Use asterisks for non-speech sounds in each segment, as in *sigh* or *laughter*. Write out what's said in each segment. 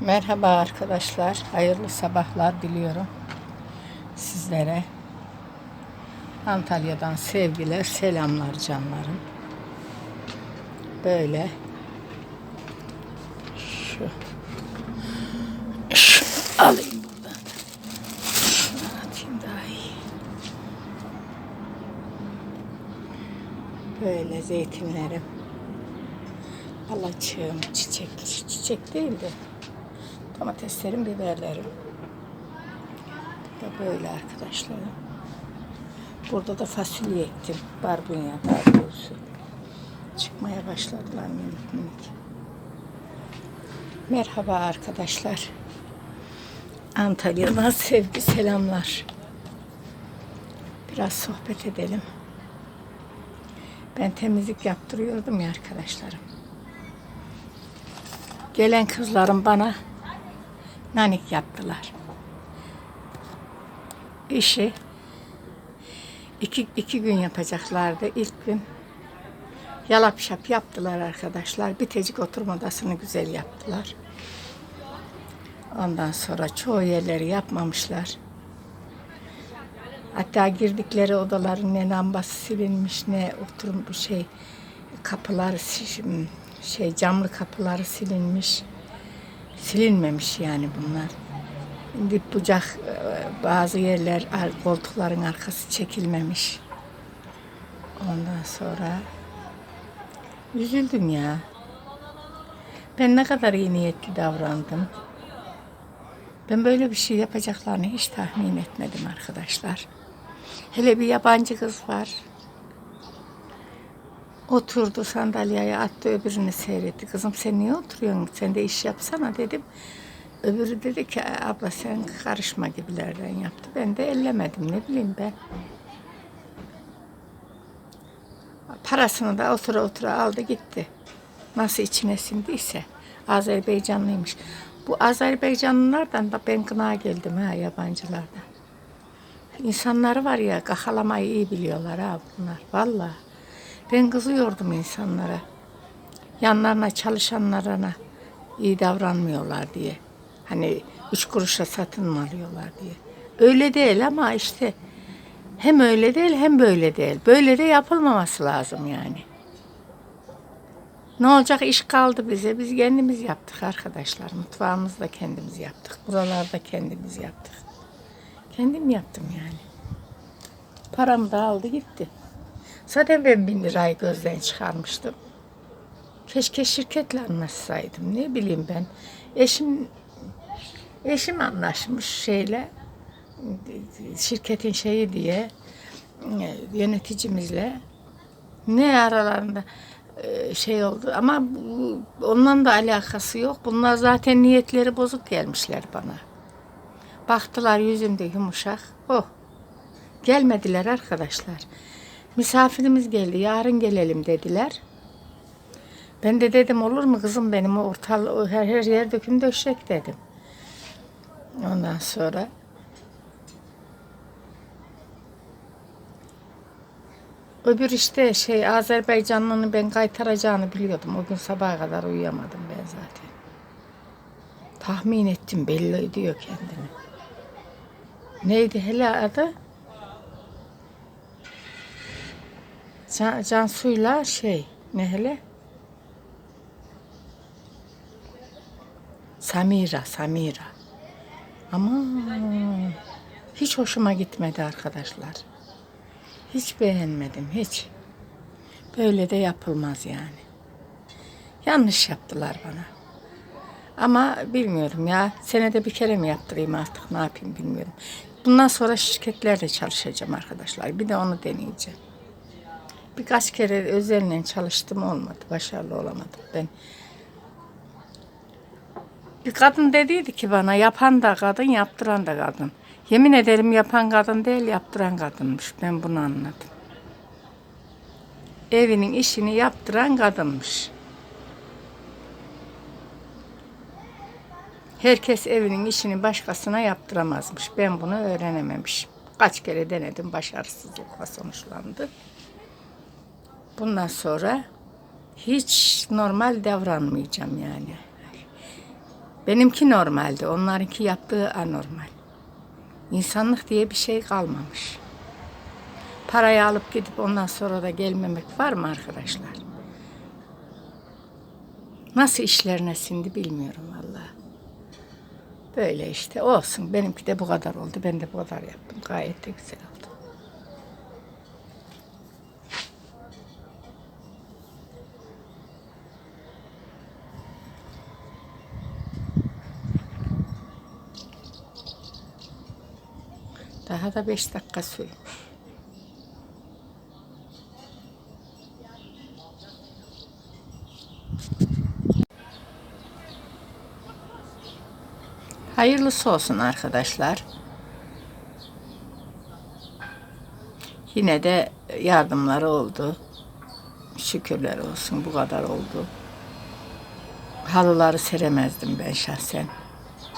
Merhaba arkadaşlar. Hayırlı sabahlar diliyorum sizlere. Antalya'dan sevgiler, selamlar canlarım. Böyle şu şunu alayım buradan. Böyle zeytinlerim. Alaçığım, çiçek, çiçek değil de domateslerim, biberlerim. Da böyle arkadaşlarım. Burada da fasulye ektim. Barbunya daha doğrusu. Çıkmaya başladılar minik minik. Merhaba arkadaşlar. Antalya'dan *laughs* sevgi selamlar. Biraz sohbet edelim. Ben temizlik yaptırıyordum ya arkadaşlarım. Gelen kızlarım bana nanik yaptılar. İşi iki, iki gün yapacaklardı. İlk gün yalap şap yaptılar arkadaşlar. Bitecik oturma odasını güzel yaptılar. Ondan sonra çoğu yerleri yapmamışlar. Hatta girdikleri odaların ne lambası silinmiş ne oturum şey kapılar şey camlı kapıları silinmiş. Silinmemiş yani bunlar. Dip bucak e, bazı yerler ar- koltukların arkası çekilmemiş. Ondan sonra üzüldüm ya. Ben ne kadar iyi niyetli davrandım. Ben böyle bir şey yapacaklarını hiç tahmin etmedim arkadaşlar. Hele bir yabancı kız var. Oturdu sandalyeye attı öbürünü seyretti. Kızım sen niye oturuyorsun? Sen de iş yapsana dedim. Öbürü dedi ki abla sen karışma gibilerden yaptı. Ben de ellemedim ne bileyim ben. Parasını da otura otura aldı gitti. Nasıl içine sindiyse. Azerbaycanlıymış. Bu Azerbaycanlılardan da ben gına geldim ha yabancılardan. İnsanları var ya kakalamayı iyi biliyorlar ha bunlar. Vallahi. Ben kızıyordum insanlara. Yanlarına çalışanlarına iyi davranmıyorlar diye. Hani üç kuruşa satın mı alıyorlar diye. Öyle değil ama işte hem öyle değil hem böyle değil. Böyle de yapılmaması lazım yani. Ne olacak iş kaldı bize. Biz kendimiz yaptık arkadaşlar. Mutfağımızı da kendimiz yaptık. Buralarda kendimiz yaptık. Kendim yaptım yani. Paramı da aldı gitti. Zaten ben bin lirayı gözden çıkarmıştım. Keşke şirketle anlaşsaydım. Ne bileyim ben. Eşim eşim anlaşmış şeyle şirketin şeyi diye yöneticimizle ne aralarında e, şey oldu ama ondan da alakası yok. Bunlar zaten niyetleri bozuk gelmişler bana. Baktılar yüzümde yumuşak. Oh. Gelmediler arkadaşlar. Misafirimiz geldi. Yarın gelelim dediler. Ben de dedim olur mu kızım benim ortal her, her yer döküm döşek dedim. Ondan sonra öbür işte şey Azerbaycanlı'nın ben kaytaracağını biliyordum. O gün sabaha kadar uyuyamadım ben zaten. Tahmin ettim belli ediyor kendini. Neydi hele adı? Can, Cansu'yla şey ne hele? Samira, Samira. Ama hiç hoşuma gitmedi arkadaşlar. Hiç beğenmedim, hiç. Böyle de yapılmaz yani. Yanlış yaptılar bana. Ama bilmiyorum ya. Senede bir kere mi yaptırayım artık ne yapayım bilmiyorum. Bundan sonra şirketlerde çalışacağım arkadaşlar. Bir de onu deneyeceğim. Birkaç kere özelden çalıştım olmadı. Başarılı olamadım ben. Bir kadın dediydi ki bana yapan da kadın yaptıran da kadın. Yemin ederim yapan kadın değil yaptıran kadınmış. Ben bunu anladım. Evinin işini yaptıran kadınmış. Herkes evinin işini başkasına yaptıramazmış. Ben bunu öğrenememişim. Kaç kere denedim başarısızlıkla sonuçlandı. Bundan sonra hiç normal davranmayacağım yani. Benimki normaldi. Onlarınki yaptığı anormal. İnsanlık diye bir şey kalmamış. Parayı alıp gidip ondan sonra da gelmemek var mı arkadaşlar? Nasıl işlerine sindi bilmiyorum vallahi. Böyle işte olsun. Benimki de bu kadar oldu. Ben de bu kadar yaptım. Gayet de güzel oldu. Daha da beş dakika sürmüş. Hayırlısı olsun arkadaşlar. Yine de yardımları oldu. Şükürler olsun bu kadar oldu. Halıları seremezdim ben şahsen.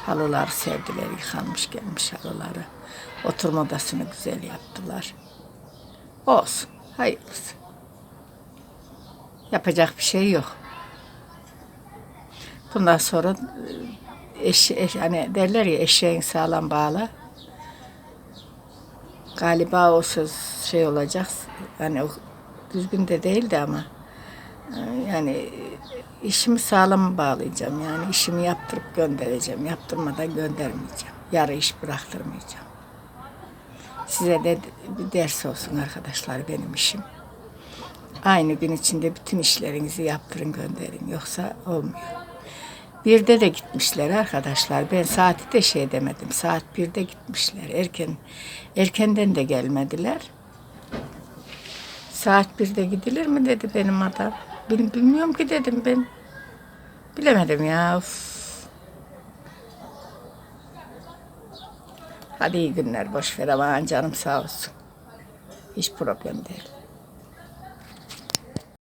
Halıları sevdiler, yıkanmış gelmiş halıları. Oturma odasını güzel yaptılar. Olsun, hayırlısı. Yapacak bir şey yok. Bundan sonra e, eş, eş, hani derler ya eşeğin sağlam bağla. Galiba o söz şey olacak. Yani o düzgün de değildi ama yani e, işimi sağlam bağlayacağım. Yani işimi yaptırıp göndereceğim. Yaptırmadan göndermeyeceğim. Yarı iş bıraktırmayacağım. Size de bir ders olsun arkadaşlar benim işim. Aynı gün içinde bütün işlerinizi yaptırın gönderin. Yoksa olmuyor. Birde de gitmişler arkadaşlar. Ben saati de şey demedim. Saat birde gitmişler. Erken erkenden de gelmediler. Saat birde gidilir mi dedi benim adam. Bil- Bilmiyorum ki dedim ben. Bilemedim ya. Uf. Hadi iyi günler boş ver ama canım sağ olsun. Hiç problem değil.